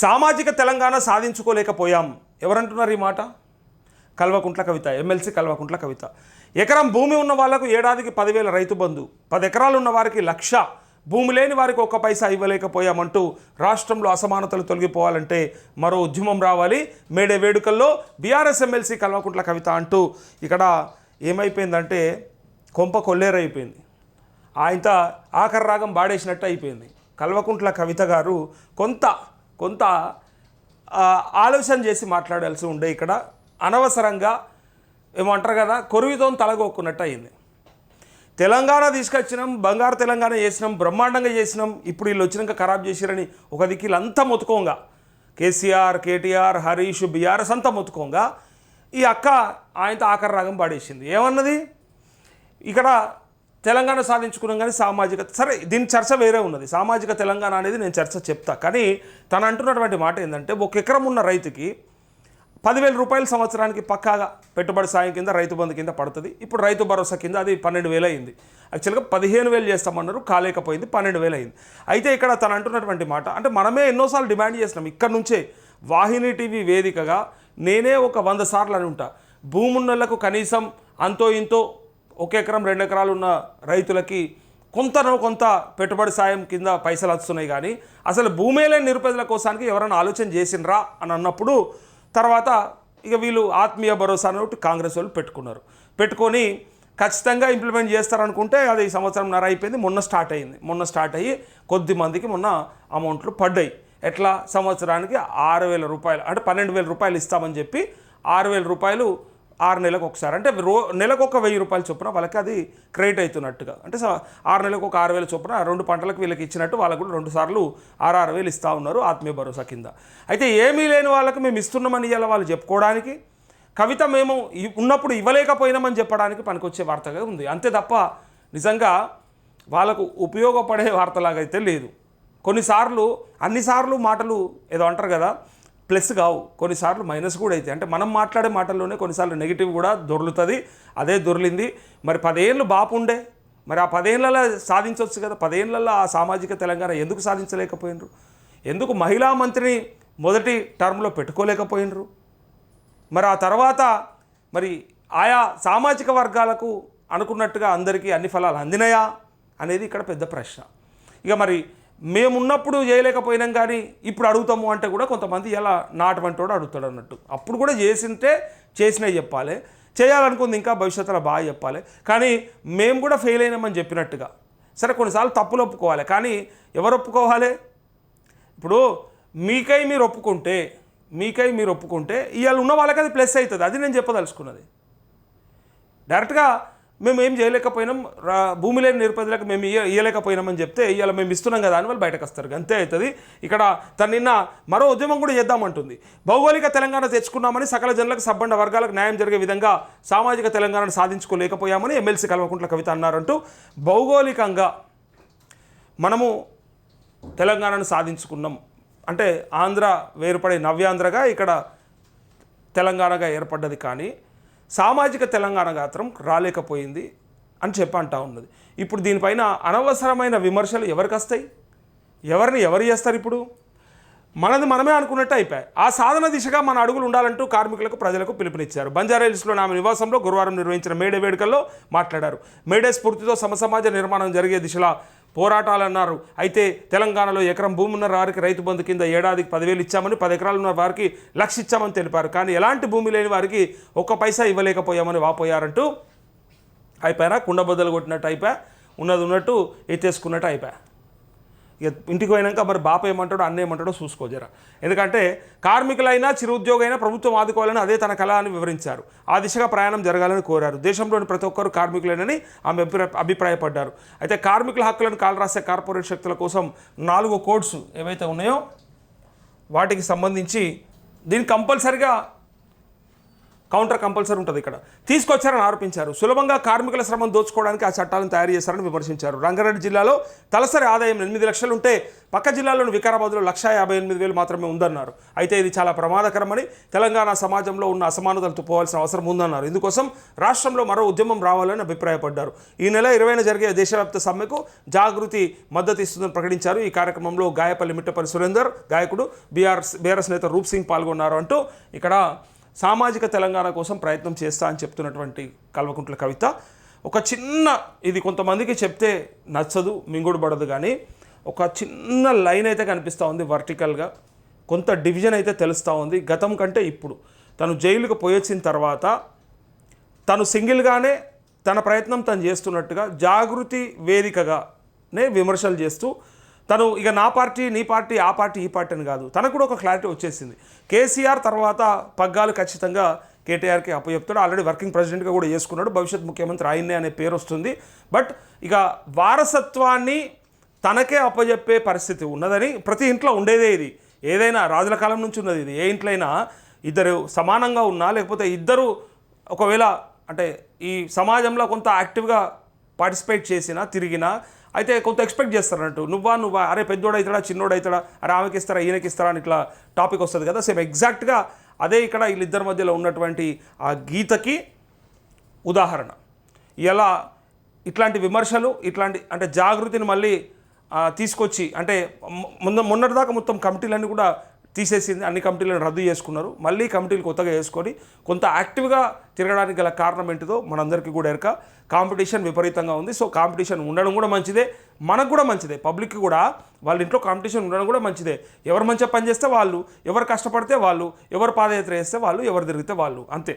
సామాజిక తెలంగాణ సాధించుకోలేకపోయాం. ఎవరంటున్నారు ఈ మాట? కల్వకుంట్ల కవిత ఎమ్మెల్సీ కల్వకుంట్ల కవిత. ఎకరం భూమి ఉన్న వాళ్ళకు ఏడాదికి పదివేల రైతు బంధు. పది ఎకరాలు ఉన్న వారికి లక్ష. భూమి లేని వారికి ఒక్క పైసా ఇవ్వలేకపోయామంటూ రాష్ట్రంలో అసమానతలు తొలగిపోవాలంటే మరో ఉద్యమం రావాలి. మేడే వేడుకల్లో బీఆర్ఎస్ ఎమ్మెల్సీ కల్వకుంట్ల కవిత అంటూ ఇక్కడ ఏమైపోయిందంటే కొంప కొల్లేరైపోయింది. ఆయనత ఆఖరి రాగం బాడేసినట్టు అయిపోయింది. కల్వకుంట్ల కవిత గారు కొంత కొంత ఆలోచన చేసి మాట్లాడాల్సి ఉండే ఇక్కడ. అనవసరంగా ఏమంటారు కదా కొరివితో తలగొక్కున్నట్టు అయింది. తెలంగాణ తీసుకొచ్చినాం బంగారు తెలంగాణ చేసినాం బ్రహ్మాండంగా చేసినాం ఇప్పుడు వీళ్ళు వచ్చినాక ఖరాబ్ చేసిరని ఒక దిక్కు అంతా మొత్తుకోంగా. కేసీఆర్ కేటీఆర్ హరీష్ బీఆర్ఎస్ అంతా మొత్తుకోంగా. ఈ అక్క ఆయనతో ఆఖరి రాగం పాడేసింది. ఏమన్నది? ఇక్కడ తెలంగాణ సాధించుకున్నాం కానీ సామాజిక సరే దీని చర్చ వేరే ఉన్నది. సామాజిక తెలంగాణ అనేది నేను చర్చ చెప్తా. కానీ తను అంటున్నటువంటి మాట ఏంటంటే ఒక ఎకరం ఉన్న రైతుకి పదివేల రూపాయల సంవత్సరానికి పక్కాగా పెట్టుబడి సాయం కింద రైతు బంధు కింద పడుతుంది. ఇప్పుడు రైతు భరోసా కింద అది పన్నెండు వేలు అయింది. యాక్చువల్గా పదిహేను వేలు చేస్తామన్నారు కాలేకపోయింది పన్నెండు వేలు అయింది. అయితే ఇక్కడ తను అంటున్నటువంటి మాట అంటే మనమే ఎన్నోసార్లు డిమాండ్ చేసినాం. ఇక్కడ నుంచే వాహిని టీవీ వేదికగా నేనే ఒక వంద సార్లు అని ఉంటా. భూమున్నలకు కనీసం అంతో ఇంతో ఒక ఎకరం రెండు ఎకరాలు ఉన్న రైతులకి కొంతనో కొంత పెట్టుబడి సాయం కింద పైసలు వస్తున్నాయి కానీ అసలు భూమే లేని నిరుపేదల కోసానికి ఎవరైనా ఆలోచన చేసినరా అని అన్నప్పుడు తర్వాత ఇక వీళ్ళు ఆత్మీయ భరోసా అని ఒకటి కాంగ్రెస్ వాళ్ళు పెట్టుకున్నారు. పెట్టుకొని ఖచ్చితంగా ఇంప్లిమెంట్ చేస్తారనుకుంటే అది ఈ సంవత్సరం నర అయిపోయింది మొన్న స్టార్ట్ అయింది. మొన్న స్టార్ట్ అయ్యి కొద్ది మందికి మొన్న అమౌంట్లు పడ్డాయి. ఎట్లా? సంవత్సరానికి ఆరు వేల రూపాయలు అంటే పన్నెండు వేల రూపాయలు ఇస్తామని చెప్పి ఆరు వేల రూపాయలు ఆరు నెలలకు ఒకసారి. అంటే రో నెలకు ఒక వెయ్యి రూపాయలు చొప్పున వాళ్ళకి అది క్రెడిట్ అవుతున్నట్టుగా. అంటే ఆరు నెలలకు ఒక ఆరు వేల చొప్పున రెండు పంటలకు వీళ్ళకి ఇచ్చినట్టు వాళ్ళకు కూడా రెండు సార్లు ఆరు ఆరు వేలు ఇస్తూ ఉన్నారు ఆత్మీయ భరోసా కింద. అయితే ఏమీ లేని వాళ్ళకి మేము ఇస్తున్నామని ఇవాళ వాళ్ళు చెప్పుకోవడానికి కవిత మేము ఉన్నప్పుడు ఇవ్వలేకపోయినామని చెప్పడానికి పనికొచ్చే వార్తగా ఉంది. అంతే తప్ప నిజంగా వాళ్ళకు ఉపయోగపడే వార్తలాగా అయితే లేదు. కొన్నిసార్లు అన్నిసార్లు మాటలు ఏదో అంటారు కదా ప్లస్ కావు. కొన్నిసార్లు మైనస్ కూడా అయితే అంటే మనం మాట్లాడే మాటల్లోనే కొన్నిసార్లు నెగిటివ్ కూడా దొర్లుతుంది. అదే దొర్లింది. మరి పదేళ్ళు బాపుండే మరి ఆ పదేళ్ళలో సాధించవచ్చు కదా. పదేళ్ళలో ఆ సామాజిక తెలంగాణ ఎందుకు సాధించలేకపోయినరు? ఎందుకు మహిళా మంత్రిని మొదటి టర్మ్లో పెట్టుకోలేకపోయినరు? మరి ఆ తర్వాత మరి ఆయా సామాజిక వర్గాలకు అనుకున్నట్టుగా అందరికీ అన్ని ఫలాలు అందినాయా? అనేది ఇక్కడ పెద్ద ప్రశ్న. ఇక మరి మేమున్నప్పుడు చేయలేకపోయినాం కానీ ఇప్పుడు అడుగుతాము అంటే కూడా కొంతమంది ఎలా నాటువంటి వాడు అడుగుతాడు అన్నట్టు. అప్పుడు కూడా చేసింటే చేసినవి చెప్పాలి. చేయాలనుకుంది ఇంకా భవిష్యత్తులో బాగా చెప్పాలి. కానీ మేము కూడా ఫెయిల్ అయినామని చెప్పినట్టుగా. సరే కొన్నిసార్లు తప్పులు ఒప్పుకోవాలి. కానీ ఎవరు ఒప్పుకోవాలి? ఇప్పుడు మీకై మీరు ఒప్పుకుంటే మీకై మీరు ఒప్పుకుంటే ఇవాళ ఉన్న వాళ్ళకి అది ప్లస్ అవుతుంది. అది నేను చెప్పదలుచుకున్నది. డైరెక్ట్గా మేము ఏం చేయలేకపోయినాం రా- భూమి లేని నిరుపేదలకు మేము ఇయ్య ఇయ్యలేకపోయినామని చెప్తే ఇవాళ మేము ఇస్తున్నాం కదా అని వాళ్ళు బయటకు వస్తారు. అంతే అవుతుంది. ఇక్కడ తను నిన్న మరో ఉద్యమం కూడా చేద్దామంటుంది. భౌగోళిక తెలంగాణ తెచ్చుకున్నామని సకల జనులకు సబ్బండ వర్గాలకు న్యాయం జరిగే విధంగా సామాజిక తెలంగాణను సాధించుకోలేకపోయామని ఎమ్మెల్సీ కల్వకుంట్ల కవిత అన్నారంటూ భౌగోళికంగా మనము తెలంగాణను సాధించుకున్నాం. అంటే ఆంధ్ర వేరుపడే నవ్యాంధ్రగా ఇక్కడ తెలంగాణగా ఏర్పడ్డది కానీ సామాజిక తెలంగాణ గాత్రం రాలేకపోయింది అని చెప్పంటా ఉన్నది. ఇప్పుడు దీనిపైన అనవసరమైన విమర్శలు ఎవరికి వస్తాయి? ఎవరిని ఎవరు చేస్తారు ఇప్పుడు? మనది మనమే అనుకున్నట్టు అయిపోయాయి. ఆ సాధన దిశగా మన అడుగులు ఉండాలంటూ కార్మికులకు ప్రజలకు పిలుపునిచ్చారు. బంజారాహిల్స్లో ఆమె నివాసంలో గురువారం నిర్వహించిన మేడే వేడుకల్లో మాట్లాడారు. మేడే స్ఫూర్తితో సమసమాజ నిర్మాణం జరిగే దిశలో పోరాటాలన్నారు. అయితే తెలంగాణలో ఎకరం భూమి ఉన్న వారికి రైతు బంధు కింద ఏడాదికి పదివేలు ఇచ్చామని పది ఎకరాలు ఉన్న వారికి లక్ష ఇచ్చామని తెలిపారు. కానీ ఎలాంటి భూమి లేని వారికి ఒక్క పైసా ఇవ్వలేకపోయామని వాపోయారంటూ అయిపోయారా కుండబద్దలు కొట్టినట్టు అయిపోయా ఉన్నది ఉన్నట్టు ఎత్తేసుకున్నట్టు అయిపోయా. ఇక ఇంటికి పోయినాక మరి బాప ఏమంటాడో అన్న ఏమంటాడో చూసుకోజరా ఎందుకంటే కార్మికులైనా చిరుద్యోగైనా ప్రభుత్వం ఆదుకోవాలని అదే తన కళ అని వివరించారు. ఆ దిశగా ప్రయాణం జరగాలని కోరారు. దేశంలోని ప్రతి ఒక్కరు కార్మికులేనని ఆమె అభిప్రాయపడ్డారు. అయితే కార్మికుల హక్కులను కాలరాసే కార్పొరేట్ శక్తుల కోసం నాలుగు కోడ్స్ ఏవైతే ఉన్నాయో వాటికి సంబంధించి దీన్ని కంపల్సరిగా కౌంటర్ కంపల్సరీ ఉంటుంది ఇక్కడ. తీసుకొచ్చారని ఆరోపించారు. సులభంగా కార్మికుల శ్రమం దోచుకోవడానికి ఆ చట్టాలను తయారు చేశారని విమర్శించారు. రంగారెడ్డి జిల్లాలో తలసరి ఆదాయం ఎనిమిది లక్షలు ఉంటే పక్క జిల్లాలోని వికారాబాద్లో లక్ష యాభై ఎనిమిది వేలు మాత్రమే ఉందన్నారు. అయితే ఇది చాలా ప్రమాదకరమని తెలంగాణ సమాజంలో ఉన్న అసమానతలు పోవాల్సిన అవసరం ఉందన్నారు. ఇందుకోసం రాష్ట్రంలో మరో ఉద్యమం రావాలని అభిప్రాయపడ్డారు. ఈ నెల ఇరవైన జరిగే దేశవ్యాప్త సమ్మెకు జాగృతి మద్దతు ఇస్తుందని ప్రకటించారు. ఈ కార్యక్రమంలో గాయపల్లి మిట్టపల్లి సురేందర్ గాయకుడు బీఆర్ బీఆర్ఎస్ నేత రూప్ సింగ్ పాల్గొన్నారు అంటూ ఇక్కడ సామాజిక తెలంగాణ కోసం ప్రయత్నం చేస్తా అని చెప్తున్నటువంటి కల్వకుంట్ల కవిత. ఒక చిన్న ఇది కొంతమందికి చెప్తే నచ్చదు మింగుడు పడదు కానీ ఒక చిన్న లైన్ అయితే కనిపిస్తూ ఉంది వర్టికల్గా. కొంత డివిజన్ అయితే తెలుస్తూ ఉంది. గతం కంటే ఇప్పుడు. తను జైలుకు పోయొచ్చిన తర్వాత తను సింగిల్గానే తన ప్రయత్నం తను చేస్తున్నట్టుగా జాగృతి వేదికగానే విమర్శలు చేస్తూ తను ఇక నా పార్టీ నీ పార్టీ ఆ పార్టీ ఈ పార్టీ అని కాదు. తనకు కూడా ఒక క్లారిటీ వచ్చేసింది. కేసీఆర్ తర్వాత పగ్గాలు ఖచ్చితంగా కేటీఆర్కి అప్పచెప్తాడు. ఆల్రెడీ వర్కింగ్ ప్రెసిడెంట్గా కూడా చేసుకున్నాడు. భవిష్యత్ ముఖ్యమంత్రి ఆయన్నే అనే పేరు వస్తుంది. బట్ ఇక వారసత్వాన్ని తనకే అప్పజెప్పే పరిస్థితి ఉన్నదని ప్రతి ఇంట్లో ఉండేదే ఇది. ఏదైనా రాజుల కాలం నుంచి ఉన్నది ఇది. ఏ ఇంట్లో అయినా ఇద్దరు సమానంగా ఉన్నా లేకపోతే ఇద్దరు ఒకవేళ అంటే ఈ సమాజంలో కొంత యాక్టివ్గా పార్టిసిపేట్ చేసినా తిరిగినా అయితే కొంత ఎక్స్పెక్ట్ చేస్తారంటూ నువ్వా నువ్వా అరే పెద్దోడు అవుతాడా చిన్నోడు అవుతాడా అరే ఆమెకి ఇస్తారా ఈయనకి ఇస్తారా అని ఇట్లా టాపిక్ వస్తుంది కదా. సేమ్ ఎగ్జాక్ట్గా అదే ఇక్కడ వీళ్ళిద్దరి మధ్యలో ఉన్నటువంటి ఆ గీతకి ఉదాహరణ. ఎలా ఇట్లాంటి విమర్శలు ఇట్లాంటి అంటే జాగృతిని మళ్ళీ తీసుకొచ్చి అంటే మొ- మొన్న మొన్నటిదాకా మొత్తం కమిటీలన్నీ కూడా తీసేసింది అన్ని కమిటీలను రద్దు చేసుకున్నారు. మళ్ళీ కమిటీలు కొత్తగా వేసుకొని కొంత యాక్టివ్గా తిరగడానికి గల కారణం ఏంటిదో మనందరికీ కూడా ఎరక. కాంపిటీషన్ విపరీతంగా ఉంది. సో కాంపిటీషన్ ఉండడం కూడా మంచిదే. మనకు కూడా మంచిదే. పబ్లిక్ కూడా వాళ్ళ ఇంట్లో కాంపిటీషన్ ఉండడం కూడా మంచిదే. ఎవరు మంచిగా పనిచేస్తే వాళ్ళు ఎవరు కష్టపడితే వాళ్ళు ఎవరు పాదయాత్ర చేస్తే వాళ్ళు ఎవరు తిరిగితే వాళ్ళు. అంతే.